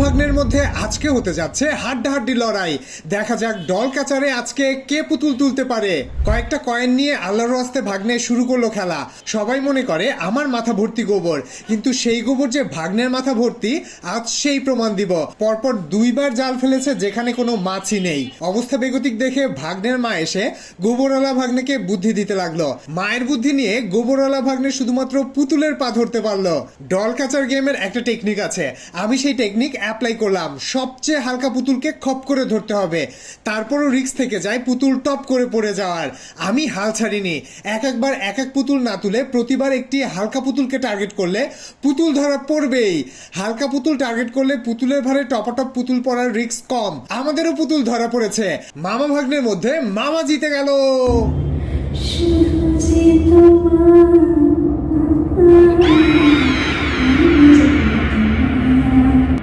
ভাগ্নের মধ্যে আজকে হতে যাচ্ছে হাড্ডাহাড্ডি লড়াই। দেখা যাক ডল কাচারে আজকে কে পুতুল তুলতে পারে। কয়েকটা কয়েন নিয়ে আল্লাহর আস্তে ভাগ্নে শুরু করল খেলা। সবাই মনে করে, আমার মাথা ভর্তি গোবর। কিন্তু সেই গোবর যে ভাগ্নের মাথা ভর্তি, আজ সেই প্রমাণ দিব। পরপর দুইবার জাল ফেলেছে যেখানে কোনো মাছই নেই। অবস্থা বেগতিক দেখে ভাগ্নের মা এসে গোবরওয়ালা ভাগ্নেকে বুদ্ধি দিতে লাগল। মায়ের বুদ্ধি নিয়ে গোবরওয়ালা ভাগ্নে শুধুমাত্র পুতুলের পা ধরতে পারল। ডল কাচার গেমের একটা টেকনিক আছে। আমি সেই টেকনিক অ্যাপ্লাই করলাম। সবচেয়ে হালকা পুতুলকে খপ করে ধরতে হবে। তারপরও রিক্স থেকে যায় পুতুল টপ করে পড়ে যাওয়ার। আমি হাল ছাড়িনি। এক একবার এক এক পুতুল না তুলে প্রতিবার একটি হালকা পুতুলকে টার্গেট করলে পুতুল ধরা পড়বেই। হালকা পুতুল টার্গেট করলে পুতুলের ভারে টপাটপ পুতুল পড়ার রিক্স কম। আমাদেরও পুতুল ধরা পড়েছে। মামা ভাগ্নের মধ্যে মামা জিতে গেল।